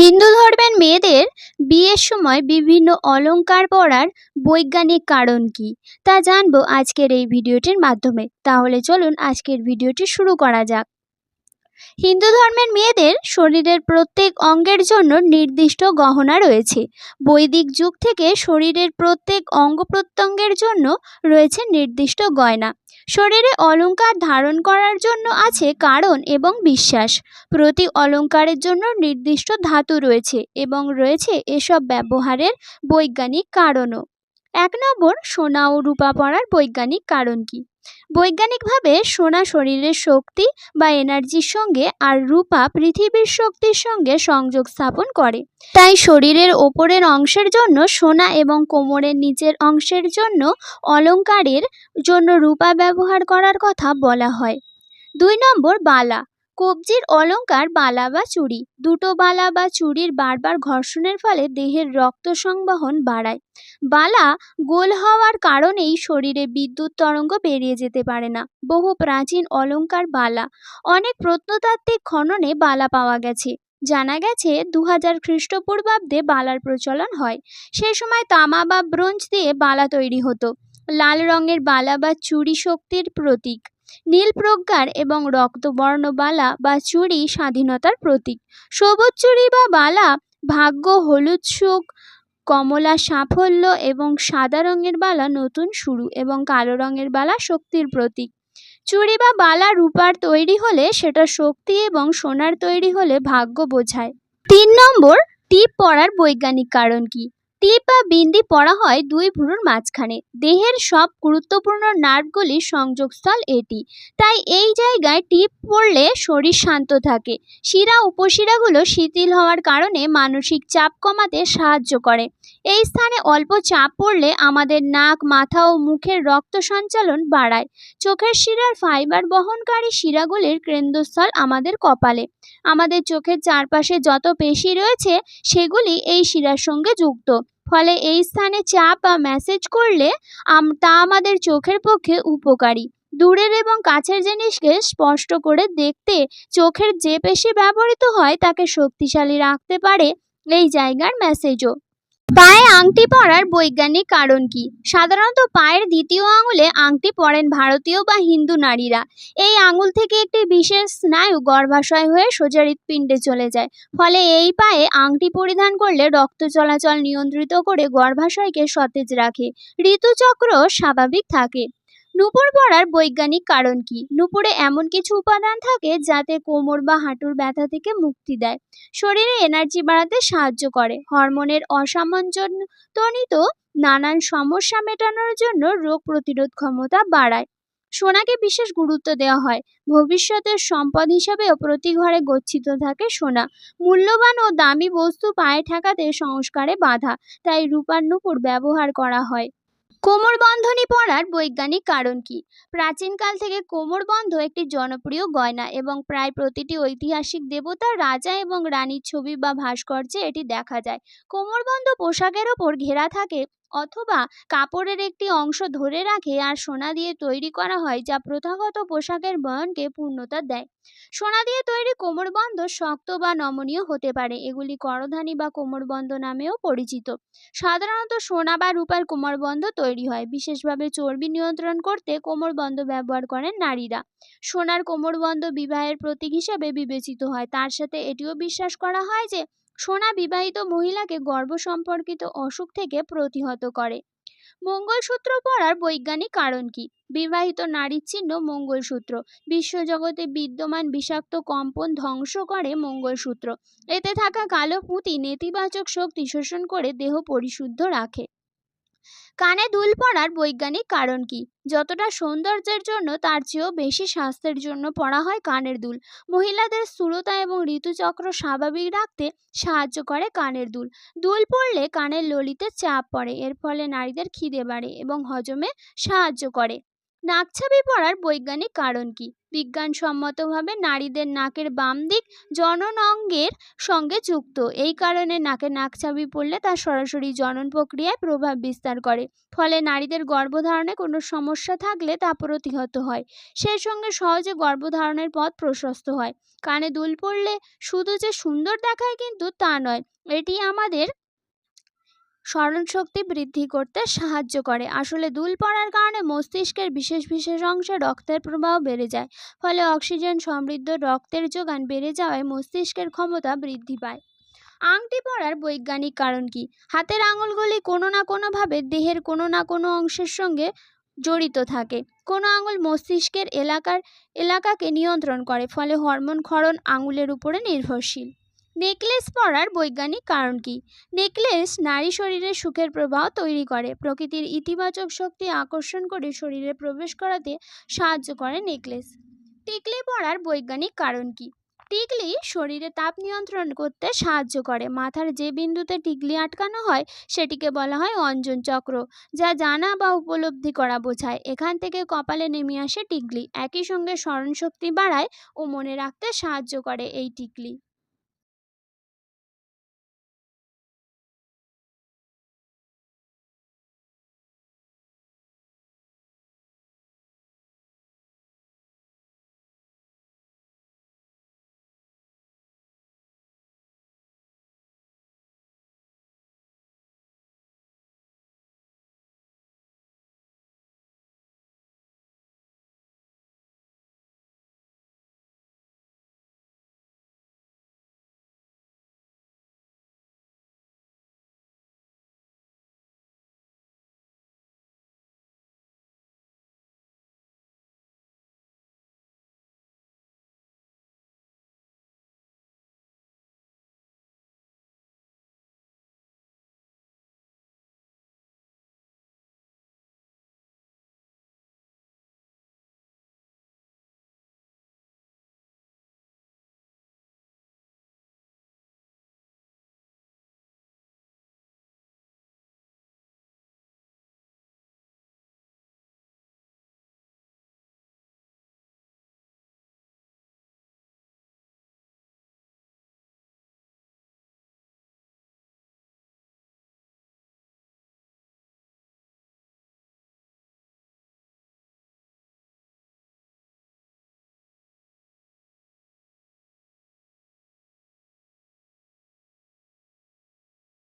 হিন্দু ধর্মের মেয়েদের বিয়ের সময় বিভিন্ন অলংকার পরার বৈজ্ঞানিক কারণ কি তা জানব আজকের এই ভিডিওটির মাধ্যমে। তাহলে চলুন আজকের ভিডিওটি শুরু করা যাক। হিন্দু ধর্মের মেয়েদের শরীরের প্রত্যেক অঙ্গের জন্য নির্দিষ্ট গহনা রয়েছে। বৈদিক যুগ থেকে শরীরের প্রত্যেক অঙ্গ প্রত্যঙ্গের জন্য রয়েছে নির্দিষ্ট গয়না। শরীরে অলঙ্কার ধারণ করার জন্য আছে কারণ এবং বিশ্বাস। প্রতি অলংকারের জন্য নির্দিষ্ট ধাতু রয়েছে এবং রয়েছে এসব ব্যবহারের বৈজ্ঞানিক কারণও। এক নম্বর, সোনা ও রূপা পরার বৈজ্ঞানিক কারণ কি? বৈজ্ঞানিকভাবে সোনা শরীরের শক্তি বা এনার্জির সঙ্গে আর রূপা পৃথিবীর শক্তির সঙ্গে সংযোগ স্থাপন করে। তাই শরীরের ওপরের অংশের জন্য সোনা এবং কোমরের নিচের অংশের জন্য অলঙ্কারের জন্য রূপা ব্যবহার করার কথা বলা হয়। দুই নম্বর, বালা। কবজির অলঙ্কার বালা বা চুড়ি। দুটো বালা বা চুড়ির বারবার ঘর্ষণের ফলে দেহের রক্ত সংবহন বাড়ায়। বালা গোল হওয়ার কারণেই শরীরে বিদ্যুৎ তরঙ্গ বেরিয়ে যেতে পারে না। বহু প্রাচীন অলঙ্কার বালা। অনেক প্রত্নতাত্ত্বিক খননে বালা পাওয়া গেছে। জানা গেছে দু হাজার খ্রিস্টপূর্বাব্দে বালার প্রচলন হয়। সে সময় তামা বা ব্রোঞ্জ দিয়ে বালা তৈরি হতো। লাল রঙের বালা বা চুড়ি শক্তির প্রতীক। নীল প্রজ্ঞার এবং রক্তবর্ণ বালা বা চুড়ি স্বাধীনতার প্রতীক। সবুজ চুড়ি বা বালা, ভাগ্য, হলুদ, সুখ, কমলা সাফল্য এবং সাদা রঙের বালা নতুন শুরু এবং কালো রঙের বালা শক্তির প্রতীক। চুড়ি বা বালা রূপার তৈরি হলে সেটা শক্তি এবং সোনার তৈরি হলে ভাগ্য বোঝায়। তিন নম্বর, টিপ পরার বৈজ্ঞানিক কারণ কি? টিপ বা বিন্দি পরা হয় দুই ভ্রুর মাঝখানে। দেহের সব গুরুত্বপূর্ণ নার্ভগুলির সংযোগস্থল এটি। তাই এই জায়গায় টিপ পড়লে শরীর শান্ত থাকে। শিরা উপশিরাগুলো শিথিল হওয়ার কারণে মানসিক চাপ কমাতে সাহায্য করে। এই স্থানে অল্প চাপ পড়লে আমাদের নাক, মাথা ও মুখের রক্ত সঞ্চালন বাড়ায়। চোখের শিরার ফাইবার বহনকারী শিরাগুলির কেন্দ্রস্থল আমাদের কপালে। আমাদের চোখের চারপাশে যত পেশি রয়েছে, সেগুলি এই শিরার সঙ্গে যুক্ত। ফলে এই স্থানে চাপ বা ম্যাসেজ করলে তা আমাদের চোখের পক্ষে উপকারী। দূরের এবং কাছের জিনিসকে স্পষ্ট করে দেখতে চোখের যে পেশি ব্যবহৃত হয় তাকে শক্তিশালী রাখতে পারে এই জায়গার ম্যাসেজও পায়ে আংটি পরার বৈজ্ঞানিক কারণ কি? সাধারণত পায়ের দ্বিতীয় আঙুলে আংটি পরেন ভারতীয় বা হিন্দু নারীরা। এই আঙুল থেকে একটি বিশেষ স্নায়ু গর্ভাশয় হয়ে সোজা হৃৎপিণ্ডে চলে যায়। ফলে এই পায়ে আংটি পরিধান করলে রক্ত চলাচল নিয়ন্ত্রিত করে গর্ভাশয়কে সতেজ রাখে। ঋতুচক্র স্বাভাবিক থাকে। নূপুর পরার বৈজ্ঞানিক কারণ কি? নূপুরে এমন কিছু উপাদান থাকে যাতে কোমর বা হাঁটুর ব্যথা থেকে মুক্তি দেয়। শরীরে এনার্জি বাড়াতে সাহায্য করে। হরমোনের অসামঞ্জস্যজনিত নানান সমস্যা মেটানোর জন্য রোগ প্রতিরোধ ক্ষমতা বাড়ায়। সোনাকে বিশেষ গুরুত্ব দেওয়া হয়। ভবিষ্যতের সম্পদ হিসাবেও প্রতি ঘরে গচ্ছিত থাকে সোনা। মূল্যবান ও দামি বস্তু পায়ে ঠেকাতে সংস্কারে বাধা। তাই রূপার নূপুর ব্যবহার করা হয়। কোমরবন্ধনী পরার বৈজ্ঞানিক কারণ কি? প্রাচীনকাল থেকে কোমর বন্ধ একটি জনপ্রিয় গয়না এবং প্রায় প্রতিটি ঐতিহাসিক দেবতা, রাজা এবং রানীর ছবি বা ভাস্কর্যে এটি দেখা যায়। কোমরবন্ধ পোশাকের ওপর ঘেরা থাকে অথবা কাপড়ের একটি অংশ ধরে রাখে আর সোনা দিয়ে তৈরি করা হয়, যা প্রথাগত পোশাকের বয়নকে পূর্ণতা দেয়। সোনা দিয়ে তৈরি কোমরবন্ধ শক্ত বা নমনীয় হতে পারে, এগুলি করধানি বা কোমরবন্ধ নামেও পরিচিত। সাধারণত সোনা বা রূপার কোমরবন্ধ তৈরি হয়, বিশেষভাবে চর্বি নিয়ন্ত্রণ করতে কোমরবন্ধ ব্যবহার করেন নারীরা। সোনার কোমরবন্ধ বিবাহের প্রতীক হিসেবে বিবেচিত হয়, তার সাথে এটিও বিশ্বাস করা হয় যে সোনা বিবাহিত মহিলাকে গর্ভ সম্পর্কিত অসুখ থেকে প্রতিহত করে। মঙ্গলসূত্র পড়ার বৈজ্ঞানিক কারণ কি? বিবাহিত নারীর চিহ্ন মঙ্গলসূত্র। বিশ্বজগতে বিদ্যমান বিষাক্ত কম্পন ধ্বংস করে মঙ্গলসূত্র। এতে থাকা কালো পুঁতি নেতিবাচক শক্তি শোষণ করে দেহ পরিশুদ্ধ রাখে। কানে দুল পড়ার বৈজ্ঞানিক কারণ কি? যতটা সৌন্দর্যের জন্য, তার চেয়েও বেশি স্বাস্থ্যের জন্য পড়া হয় কানের দুল। মহিলাদের স্থূলতা এবং ঋতুচক্র স্বাভাবিক রাখতে সাহায্য করে কানের দুল। দুল পড়লে কানের ললিতে চাপ পড়ে, এর ফলে নারীদের খিদে বাড়ে এবং হজমে সাহায্য করে। নাকছাবি পড়ার বৈজ্ঞানিক কারণ কি? বিজ্ঞানসম্মতভাবে নারীদের নাকের বাম দিক জনন অঙ্গের সঙ্গে যুক্ত। এই কারণে নাকে নাকছাবি পড়লে তা সরাসরি জনন প্রক্রিয়ায় প্রভাব বিস্তার করে। ফলে নারীদের গর্ভধারণে কোনো সমস্যা থাকলে তা প্রতিহত হয়। সেই সঙ্গে সহজে গর্ভধারণের পথ প্রশস্ত হয়। কানে দুল পড়লে শুধু যে সুন্দর দেখায় কিন্তু তা নয়, এটি আমাদের স্মরণশক্তি বৃদ্ধি করতে সাহায্য করে। আসলে দুল পড়ার কারণে মস্তিষ্কের বিশেষ বিশেষ অংশে রক্তের প্রবাহ বেড়ে যায়, ফলে অক্সিজেন সমৃদ্ধ রক্তের যোগান বেড়ে যাওয়ায় মস্তিষ্কের ক্ষমতা বৃদ্ধি পায়। আংটি পরার বৈজ্ঞানিক কারণ কি? হাতের আঙুলগুলি কোনো না কোনোভাবে দেহের কোনো না কোনো অংশের সঙ্গে জড়িত থাকে। কোনো আঙুল মস্তিষ্কের এলাকার, এলাকাকে নিয়ন্ত্রণ করে, ফলে হরমোন ক্ষরণ আঙুলের উপরে নির্ভরশীল। নেকলেস পরার বৈজ্ঞানিক কারণ কি? নেকলেস নারী শরীরে সুখের প্রবাহ তৈরি করে। প্রকৃতির ইতিবাচক শক্তি আকর্ষণ করে শরীরে প্রবেশ করাতে সাহায্য করে নেকলেস। টিকলি পরার বৈজ্ঞানিক কারণ কি? টিকলি শরীরে তাপ নিয়ন্ত্রণ করতে সাহায্য করে। মাথার যে বিন্দুতে টিকলি আটকানো হয়, সেটিকে বলা হয় অঞ্জন চক্র, যা জানা বা উপলব্ধি করা বোঝায়। এখান থেকে কপালে নেমে আসে টিকলি। একই সঙ্গে স্মরণশক্তি বাড়ায় ও মনে রাখতে সাহায্য করে এই টিকলি।